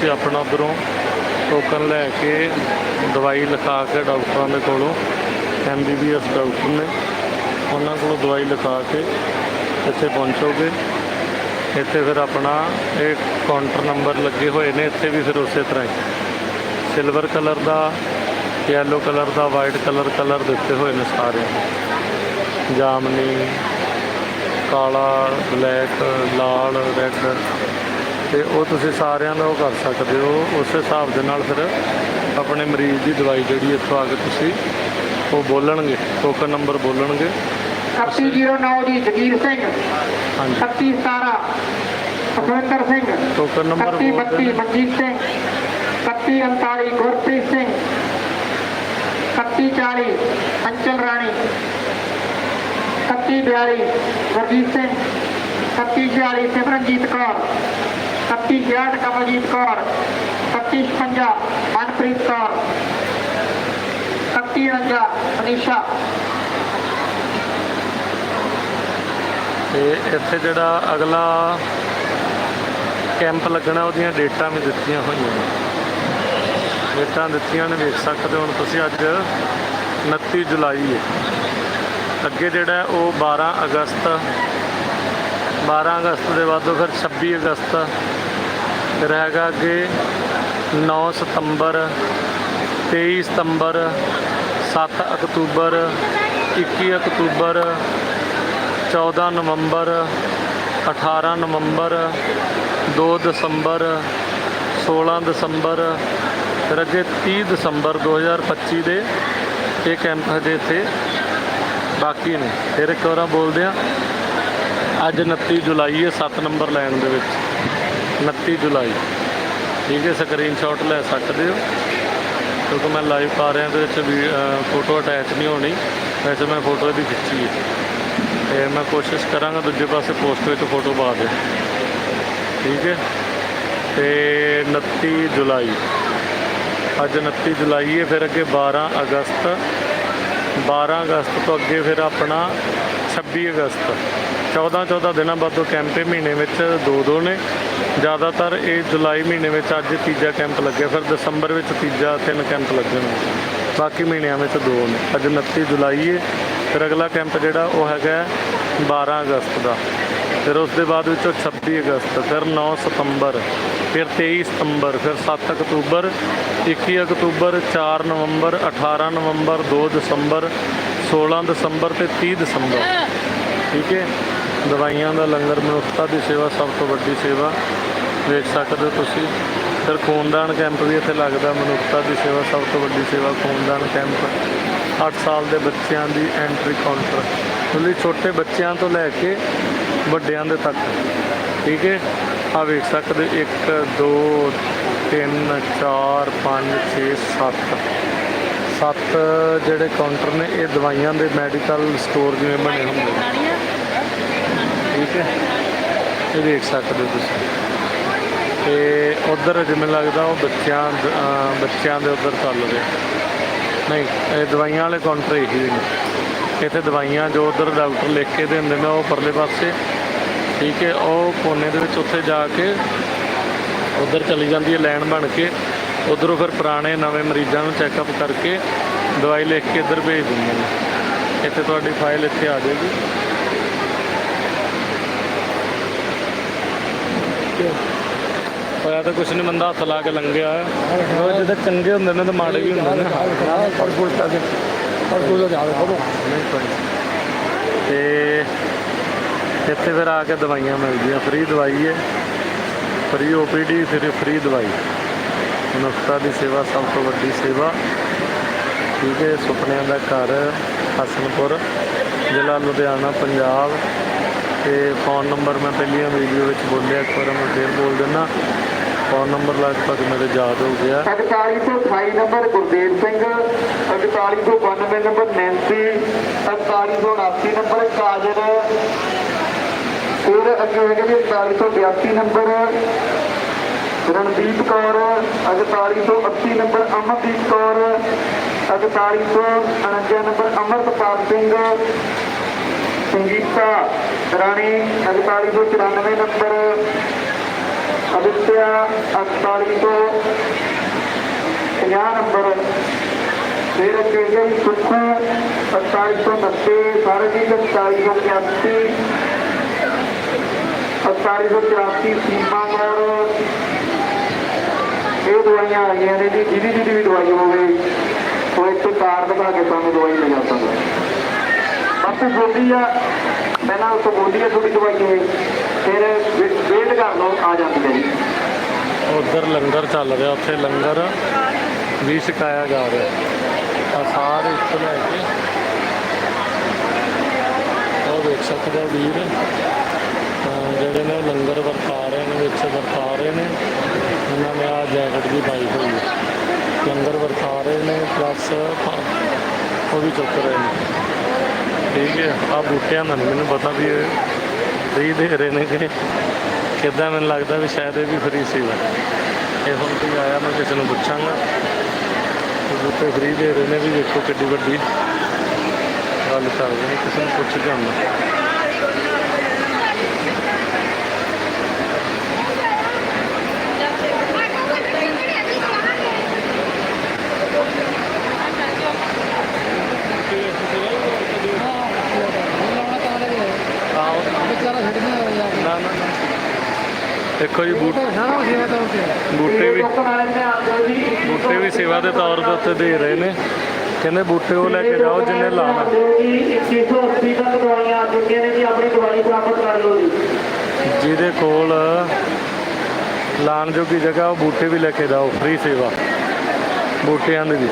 ਤੇ ਆਪਣਾ ਉਧਰੋਂ ਟੋਕਨ ਲੈ ਕੇ ਦਵਾਈ ਲਿਖਾ ਕੇ ਡਾਕਟਰਾਂ ਦੇ ਕੋਲੋਂ ਐਮਬੀਬੀਐਸ ਡਾਕਟਰ ਨੇ, ਉਹਨਾਂ ਕੋਲੋਂ ਦਵਾਈ ਲਿਖਾ ਕੇ ਇੱਥੇ ਪਹੁੰਚੋਗੇ। ਇੱਥੇ ਫਿਰ ਆਪਣਾ ਇਹ ਕਾਊਂਟਰ ਨੰਬਰ ਲੱਗੇ ਹੋਏ ਨੇ, ਇੱਥੇ ਵੀ ਫਿਰ ਉਸੇ ਤਰ੍ਹਾਂ ਹੀ। ਸਿਲਵਰ ਕਲਰ ਦਾ ਯੈਲੋ ਕਲਰ ਦਾ ਵਾਈਟ ਕਲਰ ਕਲਰ ਦਿੱਤੇ ਹੋਏ ਨੇ ਸਾਰੇ। ਜਾਮਨੀ, ਕਾਲਾ ਬਲੈਕ ਲਾਲ ਰੈੱਡ ਤੇ ਉਹ ਤੁਸੀਂ ਸਾਰਿਆਂ ਦਾ ਉਹ ਕਰ ਸਕਦੇ ਹੋ। ਉਸ ਹਿਸਾਬ ਦੇ ਨਾਲ ਫਿਰ ਆਪਣੇ ਮਰੀਜ਼ ਦੀ ਦਵਾਈ ਜਿਹੜੀ ਇੱਥੋਂ ਆ ਕੇ ਤੁਸੀਂ ਉਹ ਬੋਲਣਗੇ। Token number ਬੋਲਣਗੇ। 3109 ਜੀ ਜਗੀਰ ਸਿੰਘ। ਹਾਂਜੀ। 3117 Sukhwinder Singh. Token number 3132 Manjit Singh. 3139 Gurpreet Singh. 3140 Anchal Rani. 3142 Gurjit Singh. 3146 Simranjit Kaur. 3162 Kamaljit Kaur 3156 Manpreet Kaur 3149 Manisha ਤੇ ਇੱਥੇ ਜਿਹੜਾ ਅਗਲਾ ਕੈਂਪ ਲੱਗਣਾ, ਉਹਦੀਆਂ ਡੇਟਾਂ ਵੀ ਦਿੱਤੀਆਂ ਹੋਈਆਂ ਨੇ। ਡੇਟਾਂ ਦਿੱਤੀਆਂ ਨੇ, ਵੇਖ ਸਕਦੇ ਹੋ ਹੁਣ ਤੁਸੀਂ ਅੱਜ 29 ਜੁਲਾਈ ਹੈ। ਅੱਗੇ ਜਿਹੜਾ ਉਹ 12 ਅਗਸਤ 12 ਅਗਸਤ ਦੇ ਬਾਅਦ ਫਿਰ 26 ਅਗਸਤ ਫਿਰ ਹੈਗਾ ਅੱਗੇ 9 ਸਤੰਬਰ 23 ਸਤੰਬਰ 7 ਅਕਤੂਬਰ 21 ਅਕਤੂਬਰ 14 ਨਵੰਬਰ 18 ਨਵੰਬਰ 2 ਦਸੰਬਰ 16 ਦਸੰਬਰ ਫਿਰ ਅੱਗੇ 30 ਦਸੰਬਰ 2025 ਦੇ ਇਹ ਕੈਂਪ ਹਜੇ ਇੱਥੇ ਬਾਕੀ ਨੇ। ਫਿਰ ਇੱਕ ਵਾਰ ਬੋਲਦੇ ਆ ਅੱਜ 29 ਜੁਲਾਈ ਹੈ 7 ਨੰਬਰ ਲਾਈਨ ਦੇ ਵਿੱਚ। 29 ਜੁਲਾਈ। ਠੀਕ ਹੈ ਸਕਰੀਨਸ਼ਾਟ ਲੈ ਸਕਦੇ ਹੋ। ਕਿਉਂਕਿ ਮੈਂ ਲਾਈਵ ਪਾ ਰਿਹਾ, ਇਹਦੇ ਵਿੱਚ ਵੀ ਫੋਟੋ ਅਟੈਚ ਨਹੀਂ ਹੋਣੀ। ਵੈਸੇ ਮੈਂ ਫੋਟੋ ਇਹਦੀ ਖਿੱਚੀ ਹੈ। ਤੇ ਮੈਂ ਕੋਸ਼ਿਸ਼ ਕਰਾਂਗਾ ਦੂਜੇ ਪਾਸੇ ਪੋਸਟ ਵਿੱਚ ਫੋਟੋ ਪਾ ਦੇ। ਠੀਕ ਹੈ। ਤੇ 29 ਜੁਲਾਈ। ਅੱਜ 29 ਜੁਲਾਈ ਹੈ, ਫਿਰ ਅੱਗੇ 12 ਅਗਸਤ। 12 ਅਗਸਤ ਤੋਂ ਅੱਗੇ ਫਿਰ ਆਪਣਾ 26 ਅਗਸਤ। 14 14 ਦਿਨਾਂ ਬਾਅਦ ਬਾਅਦੋਂ ਕੈਂਪੇ ਮਹੀਨੇ ਵਿੱਚ ਦੋ ਦੋ ਨੇ। ਜ਼ਿਆਦਾਤਰ ਇਹ ਜੁਲਾਈ ਮਹੀਨੇ ਵਿੱਚ ਅੱਜ ਤੀਜਾ ਕੈਂਪ ਲੱਗਿਆ, ਫਿਰ ਦਸੰਬਰ ਵਿੱਚ ਤੀਜਾ ਤਿੰਨ ਕੈਂਪ ਲੱਗੇ ਨੇ। ਬਾਕੀ ਮਹੀਨਿਆਂ ਵਿੱਚ ਦੋ ਨੇ। ਅੱਜ 29 ਜੁਲਾਈ ਹੈ ਫਿਰ ਅਗਲਾ ਕੈਂਪ ਜਿਹੜਾ ਉਹ ਹੈਗਾ 12 ਅਗਸਤ ਦਾ। ਫਿਰ ਉਸ ਦੇ ਬਾਅਦ ਵਿੱਚੋਂ 26 ਅਗਸਤ, ਫਿਰ 9 ਸਤੰਬਰ, ਫਿਰ 23 ਸਤੰਬਰ, ਫਿਰ 7 ਅਕਤੂਬਰ 21 ਅਕਤੂਬਰ 4 ਨਵੰਬਰ 18 ਨਵੰਬਰ 2 ਦਸੰਬਰ 16 ਦਸੰਬਰ ਤੇ 30 ਦਸੰਬਰ। ਠੀਕ ਹੈ? ਦਵਾਈਆਂ ਦਾ ਲੰਗਰ, ਮਨੁੱਖਤਾ ਦੀ ਸੇਵਾ ਸਭ ਤੋਂ ਵੱਡੀ ਸੇਵਾ। ਵੇਖ ਸਕਦੇ ਹੋ ਤੁਸੀਂ। ਫਿਰ ਖੂਨਦਾਨ ਕੈਂਪ ਵੀ ਇੱਥੇ ਲੱਗਦਾ। ਮਨੁੱਖਤਾ ਦੀ ਸੇਵਾ ਸਭ ਤੋਂ ਵੱਡੀ ਸੇਵਾ ਖੂਨਦਾਨ ਕੈਂਪ। 8 ਸਾਲ ਦੇ ਬੱਚਿਆਂ ਦੀ ਐਂਟਰੀ ਕਾਊਂਟਰ। ਉਹਲੀ ਛੋਟੇ ਬੱਚਿਆਂ ਤੋਂ ਲੈ ਕੇ ਵੱਡਿਆਂ ਦੇ ਤੱਕ। ਠੀਕ ਹੈ? ਆ ਵੇਖ ਸਕਦੇ 1 2 3 4 5 6 7 ਸੱਤ ਜਿਹੜੇ ਕਾਊਂਟਰ ਨੇ ਇਹ ਦਵਾਈਆਂ ਦੇ ਮੈਡੀਕਲ ਸਟੋਰ ਜਿਵੇਂ ਬਣੇ ਹੁੰਦੇ ਨੇ ਠੀਕ ਹੈ। ਇਹ ਦੇਖ ਸਕਦੇ ਹੋ ਤੁਸੀਂ। ਤੇ ਉਧਰ ਜਿਵੇਂ ਲੱਗਦਾ ਉਹ ਬੱਚਿਆਂ ਦ- ਬੱਚਿਆਂ ਦੇ ਉਧਰ ਚੱਲ ਰਿਹਾ। ਨਹੀਂ ਇਹ ਦਵਾਈਆਂ ਵਾਲੇ ਕਾਊਂਟਰ ਇਹੀ ਨੇ। ਇੱਥੇ ਦਵਾਈਆਂ ਜੋ ਉਧਰ ਡਾਕਟਰ ਲਿਖ ਕੇ ਦਿੰਦੇ ਨੇ ਉਹ ਪਰਲੇ ਪਾਸੇ। ਠੀਕ ਹੈ ਉਹ ਕੋਨੇ ਦੇ ਵਿੱਚ ਉੱਥੇ ਜਾ ਕੇ ਉਧਰ ਚਲੀ ਜਾਂਦੀ ਹੈ ਲਾਈਨ ਬਣ ਕੇ। ਉਧਰੋਂ ਫਿਰ ਪੁਰਾਣੇ ਨਵੇਂ ਮਰੀਜ਼ਾਂ ਨੂੰ ਚੈੱਕਅਪ ਕਰਕੇ ਦਵਾਈ ਲਿਖ ਕੇ ਇੱਧਰ ਭੇਜ ਦਿੰਦੇ ਨੇ। ਇੱਥੇ ਤੁਹਾਡੀ ਫਾਈਲ ਇੱਥੇ ਆ ਜਾਏਗੀ। ਹੋਇਆ ਤਾਂ ਕੁਛ ਨਹੀਂ ਬੰਦਾ ਹੱਥ ਲਾ ਕੇ ਲੰਘਿਆ ਉਹ ਜਿਹਦੇ ਚੰਗੇ ਹੁੰਦੇ ਨੇ ਤਾਂ ਮਾੜੇ ਵੀ ਹੁੰਦੇ ਨੇ। ਤੇ ਇੱਥੇ ਫਿਰ ਆ ਕੇ ਦਵਾਈਆਂ ਮਿਲਦੀਆਂ। ਫ੍ਰੀ ਦਵਾਈ ਹੈ। ਫ੍ਰੀ ਓਪੀਡੀ ਫਿਰ ਫ੍ਰੀ ਦਵਾਈ। ਮਨੁੱਖਤਾ ਦੀ ਸੇਵਾ, ਸਭ ਤੋਂ ਵੱਡੀ ਸੇਵਾ ਠੀਕ ਹੈ ਸੁਪਨਿਆਂ ਦਾ ਘਰ ਹਸਨਪੁਰ, ਜ਼ਿਲ੍ਹਾ ਲੁਧਿਆਣਾ, ਪੰਜਾਬ। ਤੇ ਫੋਨ ਨੰਬਰ ਮੈਂ ਪਹਿਲੀਆਂ ਵੀਡੀਓ ਵਿੱਚ ਬੋਲਿਆ, ਇੱਕ ਵਾਰ ਮੈਂ ਫੇਰ ਬੋਲ ਦਿੰਦਾ। ਫੋਨ ਨੰਬਰ ਲਗਭਗ ਮੇਰੇ ਯਾਦ ਹੋ ਗਿਆ। 4728 number Gurdev Singh 4792 number Nancy 4779 number ਕਾਜਰ ਫਿਰ ਅੱਗੇ ਹੈਗੇ ਜੀ 4782 number Randeep Kaur 4880 number Amardeep Kaur 4849 number Amarpal Singh, Sangeeta Rani 4894 number Aditya 4850 number ਫਿਰ ਅੱਗੇ ਗਈ ਸੁੱਖੂ 4790 ਸਰਜੀਤ 4781 4784 ਸੀਮਾ ਕੌਰ ਇਹ ਦਵਾਈਆਂ ਆਈਆਂ ਨੇ ਜੀ, ਜਿਹਦੀ ਜਿਹਦੀ ਵੀ ਦਵਾਈ ਹੋਵੇ, ਉਹ ਇੱਥੇ ਕਾਰ ਦਿਖਾ ਕੇ ਤੁਹਾਨੂੰ ਦਵਾਈ ਲੈ ਸਕਦਾ ਬਾਪੂ ਬੋਲੀ ਆ ਪਹਿਲਾਂ ਉਸ ਬੋਲੀ ਆ ਤੁਹਾਡੀ ਦਵਾਈ ਇਹ, ਫਿਰ ਵੇਟ ਕਰ ਲਓ, ਆ ਜਾਂਦੀ ਹੈ ਜੀ। ਉਧਰ ਲੰਗਰ ਚੱਲ ਰਿਹਾ, ਉੱਥੇ ਲੰਗਰ ਵੀ ਛਕਾਇਆ ਜਾ ਰਿਹਾ। ਆ ਸਾਰੇ ਇੱਥੋਂ ਲੈ ਕੇ। ਉਹ ਦੇਖ ਸਕਦੇ ਹੋ ਵੀਰ। ਜਿਹੜੇ ਨੇ ਉਹ ਲੰਗਰ ਵਰਤਾ ਰਹੇ ਨੇ, ਵਿੱਚ ਵਰਤਾ ਰਹੇ ਨੇ। ਉਹਨਾਂ ਨੇ ਆ ਜੈਕਟ ਵੀ ਪਾਈ ਹੋਈ ਹੈ। ਲੰਗਰ ਵਰਤਾ ਰਹੇ ਨੇ ਪਲੱਸ ਉਹ ਵੀ ਚੁੱਕ ਰਹੇ ਨੇ। ਠੀਕ ਹੈ ਆ ਬੂਟਿਆਂ ਦਾ ਨੀ ਮੈਨੂੰ ਪਤਾ ਵੀ ਇਹ ਫ੍ਰੀ ਦੇ ਰਹੇ ਨੇ ਕਿ ਕਿੱਦਾਂ ਮੈਨੂੰ ਲੱਗਦਾ ਵੀ ਸ਼ਾਇਦ ਇਹ ਵੀ ਫ੍ਰੀ ਸੀਗਾ ਇਹ ਹੁਣ ਕੀ ਆਇਆ, ਮੈਂ ਕਿਸੇ ਨੂੰ ਪੁੱਛਾਂਗਾ। ਬੂਟੇ ਫ੍ਰੀ ਦੇ ਰਹੇ ਨੇ ਵੀ ਵੇਖੋ ਕਿੱਡੀ ਵੱਡੀ ਗੱਲ ਕਰਦੇ ਨੇ, ਕਿਸੇ ਨੂੰ ਪੁੱਛ ਕੇ ਆਉਂਦਾ। ਆਓ ਨਾ ਨਾ ਨਾ। ਦੇਖੋ ਜੀ ਬੂਟ ਬੂਟੇ ਵੀ ਟੋਕਨ ਵਾਲੇ ਨੇ ਆ ਜਾਓ ਜੀ ਬੂਟੇ ਵੀ ਸੇਵਾ ਦੇ ਤੌਰ ਦੇ ਉੱਤੇ ਦੇ ਰਹੇ ਨੇ। ਕਹਿੰਦੇ ਬੂਟੇ ਉਹ ਲੈ ਕੇ ਜਾਓ ਜਿੰਨੇ ਲਾਣਾ। ਜੀ 180 ਤੱਕ ਦਵਾਈਆਂ ਆ ਚੁੱਕੀਆਂ ਨੇ ਜੀ ਆਪਣੀ ਦਵਾਈ ਪ੍ਰਾਪਤ ਕਰ ਲਓ ਜੀ। ਜਿਹਦੇ ਕੋਲ ਲਾਣ ਜੋਗੀ ਜਗ੍ਹਾ ਉਹ ਬੂਟੇ ਵੀ ਲੈ ਕੇ ਜਾਓ ਫ੍ਰੀ ਸੇਵਾ। ਬੂਟਿਆਂ ਦੀ ਵੀ।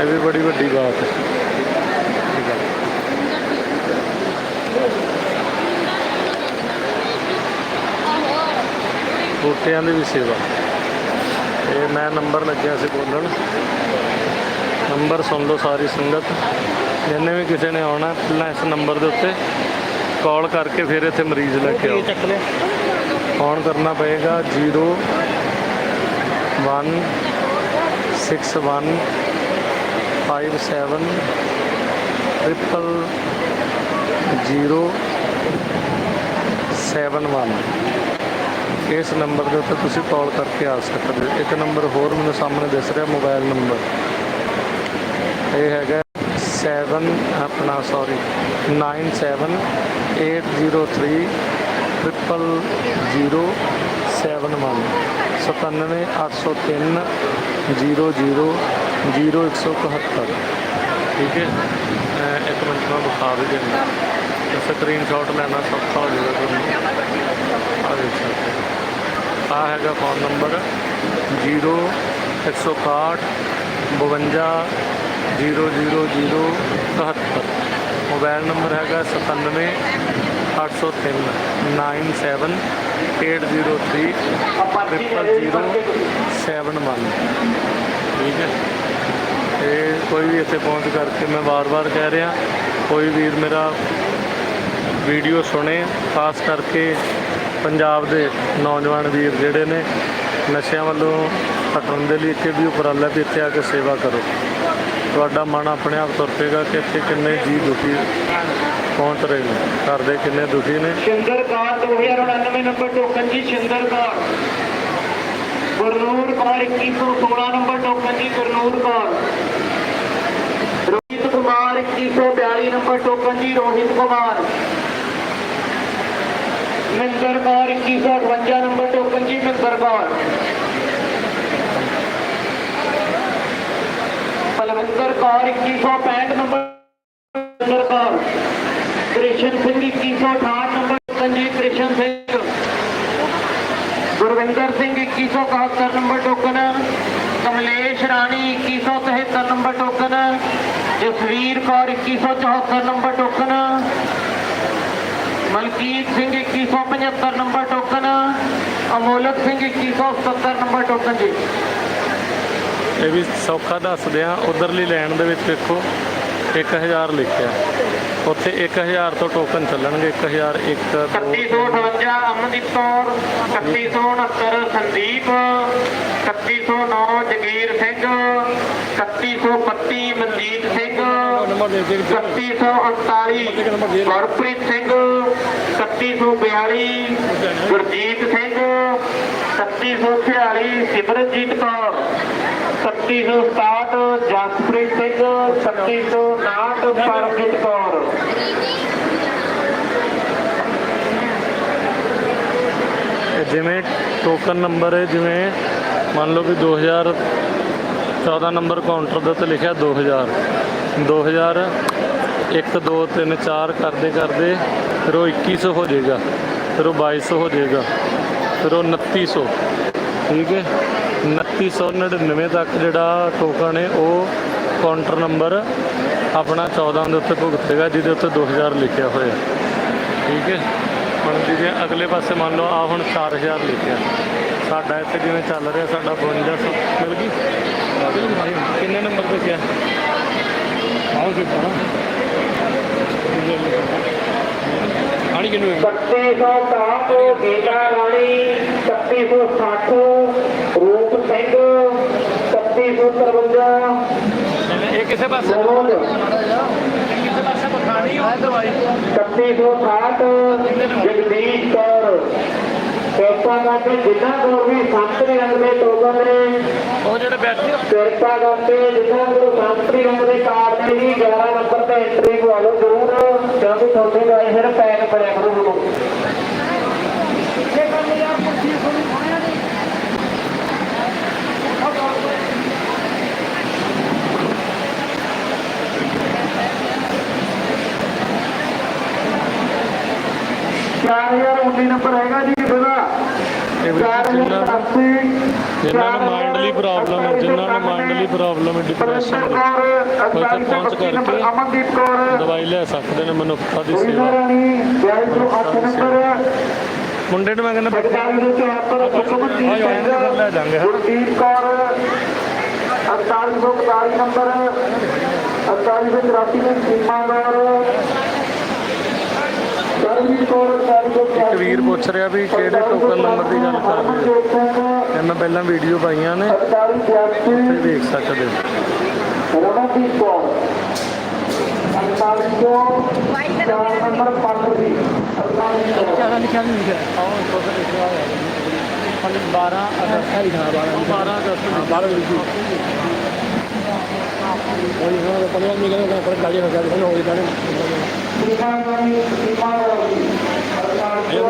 ਇਹ ਵੀ ਬੜੀ ਵੱਡੀ ਬਾਤ ਹੈ। ਠੀਕ ਹੈ। ਬੂਟਿਆਂ ਦੀ ਵੀ ਸੇਵਾ। ਇਹ ਮੈਂ ਨੰਬਰ ਲੱਗਿਆ ਸੀ ਬੋਲਣ। ਨੰਬਰ ਸੁਣ ਲਓ ਸਾਰੀ ਸੰਗਤ। ਜਿੰਨੇ ਵੀ ਕਿਸੇ ਨੇ ਆਉਣਾ ਪਹਿਲਾਂ ਇਸ ਨੰਬਰ ਦੇ ਉੱਤੇ ਕਾਲ ਕਰਕੇ ਫਿਰ ਇੱਥੇ ਮਰੀਜ਼ ਲੈ ਕੇ ਆਓ। ਫੋਨ ਕਰਨਾ ਪਏਗਾ 0 1 6 1 5 7 ਟ੍ਰਿਪਲ 0 7 1 ਇਸ ਨੰਬਰ ਦੇ ਉੱਤੇ ਤੁਸੀਂ ਕਾਲ ਕਰਕੇ ਆ ਸਕਦੇ ਹੋ। ਇੱਕ ਨੰਬਰ ਹੋਰ ਮੈਨੂੰ ਸਾਹਮਣੇ ਦਿਸ ਰਿਹਾ, ਮੋਬਾਈਲ ਨੰਬਰ। ਇਹ ਹੈਗਾ 7 ਆਪਣਾ ਸੌਰੀ 97 803 ਟ੍ਰਿਪਲ 071 97 803 00 0171 ਠੀਕ ਹੈ। ਅਹ ਇੱਕ ਮਿੰਟ, ਮੈਂ ਬੁਖਾ ਦੇ ਦੇਣਾ ਸਕਰੀਨਸ਼ਾਟ ਲੈਣਾ ਸੌਖਾ ਹੋ ਜਾਊਗਾ ਤੁਹਾਨੂੰ। ਆ ਦੇਖ ਸਕਦੇ ਹੋ। ਆਹ ਹੈਗਾ ਫੋਨ ਨੰਬਰ 0 161 52 00071 ਮੋਬਾਈਲ ਨੰਬਰ ਹੈਗਾ 97 803 97 803 ਟ੍ਰਿਪਲ ਜ਼ੀਰੋ ਸੈਵਨ ਵਨ। ਠੀਕ ਹੈ। ਇਹ ਕੋਈ ਵੀ ਇੱਥੇ ਪਹੁੰਚ ਕਰਕੇ ਮੈਂ ਵਾਰ-ਵਾਰ ਕਹਿ ਰਿਹਾ, ਕੋਈ ਵੀਰ ਮੇਰਾ ਵੀਡੀਓ ਸੁਣੇ, ਖਾਸ ਕਰਕੇ ਪੰਜਾਬ ਦੇ ਨੌਜਵਾਨ ਵੀਰ ਜਿਹੜੇ ਨੇ, ਨਸ਼ਿਆਂ ਵੱਲੋਂ ਹਟਣ ਦੇ ਲਈ ਇੱਥੇ ਵੀ ਉਪਰਾਲਾ ਵੀ ਇੱਥੇ ਆ ਕੇ ਸੇਵਾ ਕਰੋ। ਤੁਹਾਡਾ ਮਨ ਆਪਣੇ ਆਪ ਤੁਰ ਪਏਗਾ ਕਿ ਇੱਥੇ ਕਿੰਨੇ ਜੀ ਦੁਖੀ ਪਹੁੰਚ ਰਹੇ ਨੇ, ਘਰ ਦੇ ਕਿੰਨੇ ਦੁਖੀ ਨੇ। ਸ਼ਿੰਦਰ 2099 ਨੰਬਰ ਟੋਕਨ ਜੀ ਸ਼ਿੰਦਰ ਗੁਰਨੂਰ ਕਾਰ 2116 ਨੰਬਰ ਟੋਕਨ ਜੀ, ਗੁਰਨੂਰ ਕਾਰ। ਰੋਹਿਤ ਕੁਮਾਰ 2142 ਨੰਬਰ ਟੋਕਨ ਜੀ ਰੋਹਿਤ ਕੁਮਾਰ ਮਿੰਦਰ ਕਾਰ 2158 ਨੰਬਰ ਟੋਕਨ ਜੀ Minder Kaur Palwinder Kaur 2165 number Minder Kaur Krishan Singh 2168 number token ਜੀ Krishan Singh Gurwinder Singh 2171 number token Kamlesh Rani 2173 number token Jasvir Kaur 2174 number token Malkit Singh 2175 number token Amolak Singh 2177 number token ਜੀ। ਇਹ ਵੀ ਸੌਖਾ ਦੱਸਦੇ ਆ ਉਧਰਲੀ line ਦੇ ਵਿੱਚ ਵੇਖੋ 1000 ਲਿਖਿਆ। ਉੱਥੇ 1000 ਤੋਂ ਟੋਕਨ ਚੱਲਣਗੇ 1001 2 3158 ਅਮਨਦੀਪ ਕੌਰ 3169 ਸੰਦੀਪ 3109 ਜਗੀਰ ਸਿੰਘ 3132 ਮਨਜੀਤ ਸਿੰਘ ਨੰਬਰ ਦੇ ਦੇ 3139 ਗੁਰਪ੍ਰੀਤ ਸਿੰਘ 3142 ਗੁਰਜੀਤ ਸਿੰਘ 3146 ਸਿਮਰਨਜੀਤ ਕੌਰ 3167 ਜਸਪ੍ਰੀਤ ਸਿੰਘ 3159 ਪਰਮਜੀਤ ਕੌਰ। ਜਿਵੇਂ ਟੋਕਨ ਨੰਬਰ ਹੈ, ਜਿਵੇਂ ਮੰਨ ਲਓ ਵੀ 2014 ਨੰਬਰ ਕਾਊਂਟਰ ਦੇ ਉੱਤੇ ਲਿਖਿਆ 2000 2000 1 2 3 4 ਕਰਦੇ ਕਰਦੇ ਫਿਰ ਉਹ 2100 ਹੋ ਜਾਏਗਾ, ਫਿਰ ਉਹ 2200 ਹੋ ਜਾਏਗਾ, ਫਿਰ ਉਹ 2900 ਠੀਕ ਹੈ? 2999 ਤੱਕ ਜਿਹੜਾ ਟੋਕਨ ਹੈ, ਉਹ ਕਾਊਂਟਰ ਨੰਬਰ ਆਪਣਾ 14 ਦੇ ਉੱਤੇ ਭੁਗਤੇਗਾ, ਜਿਹਦੇ ਉੱਤੇ 2000 ਲਿਖਿਆ ਹੋਇਆ। ਠੀਕ ਹੈ? ਹੁਣ ਜਿਹਦੇ ਅਗਲੇ ਪਾਸੇ ਮੰਨ ਲਓ ਆ ਹੁਣ 4000 ਲਿਖਿਆ। ਸਾਡਾ ਇੱਥੇ ਜਿਵੇਂ ਚੱਲ ਰਿਹਾ ਸਾਡਾ 5200 ਮਿਲ ਗਈ। ਕਿੰਨੇ ਨੰਬਰ ਤੇ ਗਿਆ ਆਓ ਜੀ ਪਾਣਾ ਆਣੀ ਕਿੰਨੂ 3162 ਗੀਤਾ ਰਾਣੀ 3160 ਰੂਪ ਸਿੰਘ 3153 ਇਹ ਕਿਸੇ ਪਾਸੇ ਮਨੋਜ ਕਿਸੇ ਪਾਸੇ ਬਖਾਣੀ ਹੋ ਦਵਾਈ 3160 ਜਗਦੀਸ਼ ਕੌਰ ਕਿਰਪਾ ਕਰਕੇ ਜਿੰਨਾ ਕੋਲ ਵੀ ਸੰਤਰੀ ਰੰਗ ਦੇ ਟੋਕਨ ਨੇ ਉਹ ਜਿਹੜੇ ਬੈਠੇ ਕਿਰਪਾ ਕਰਕੇ ਜਿੰਨਾ ਕੋਲ ਸੰਤਰੀ ਰੰਗ ਦੇ ਕਾਰਡ ਨੇ ਜੀ 11 ਨੰਬਰ ਤੇ ਐਂਟਰੀ ਪਵਾ ਲਓ ਜ਼ਰੂਰ ਕਿਉਂਕਿ ਤੁਹਾਡੇ ਦਾ ਇਹ ਪੈਕ ਬਣਿਆ ਕਰੂ ਚਾਰ ਹਜ਼ਾਰ ਉੱਨੀ ਨੰਬਰ ਹੈਗਾ ਜੀ ਕਿਸੇ ਦਾ ਜਿਨ੍ਹਾਂ ਜਿਨ੍ਹਾਂ ਨੂੰ ਮਾਈਂਡਲੀ ਪ੍ਰੋਬਲਮ ਹੈ ਜਿਨ੍ਹਾਂ ਨੂੰ ਮਾਈਂਡਲੀ ਪ੍ਰੋਬਲਮ ਹੈ ਡਿਪਰੈਸ਼ਨ ਪਰਮੇਸ਼ਰ ਉੱਥੇ ਪਹੁੰਚ ਕਰਕੇ ਦਵਾਈ ਲੈ ਸਕਦੇ ਨੇ ਮਨੁੱਖਤਾ ਦੀ ਸੇਵਾ ਮੁੰਡੇ ਨੂੰ ਮੈਂ ਕਹਿੰਦਾ ਜਗਦਾਲੀ ਦੇ ਚਾਰ ਸੁਖਮਨਜੀਤ ਸਿੰਘ ਲੈ ਜਾਂਗੇ, ਗੁਰਦੀਪ ਕੌਰ 4842 ਨੰਬਰ 4884 ਦੇ ਸੀਮਾ ਕੌਰ 4884 ਵੀਰ ਪੁੱਛ ਰਿਹਾ ਵੀ ਕਿਹੜੇ ਟੋਕਨ ਨੰਬਰ ਦੀ ਗੱਲ ਕਰ ਰਹੇ। ਹੋ ਇਹ ਮੈਂ ਪਹਿਲਾਂ ਵੀਡੀਓ ਪਾਈਆਂ ਨੇ। 4882 ਤੁਸੀਂ ਦੇਖ ਸਕਦੇ ਹੋ। ਰਮਨਦੀਪ ਕੌਰ। 48 ਤੋਂ ਚਾਰ ਨੰਬਰ ਪੰਜ ਦੀ। 48 ਤੋਂ ਜ਼ਿਆਦਾ ਲਿਖਿਆ ਨਹੀਂ ਲਿਖਿਆ। ਆਹ ਕੁਝ ਲਿਖਿਆ ਹੋਇਆ 12 ਅਗਸਤ। ਹੈ ਲਿਖਿਆ। 12 12 ਅਗਸਤ ਨੂੰ 12 ਲਿਖੀ ਉਹ ਇਹਨਾਂ ਦਾ ਪਤਾ ਨਹੀਂ ਕਹਿੰਦਾ ਪਰ ਕਾਲੀ ਹੋ ਗਿਆ ਹੋ ਗਿਆ ਸੀਮਾ ਰਾਣੀ ਸੀਮਾ ਰਾਣੀ ਇਹ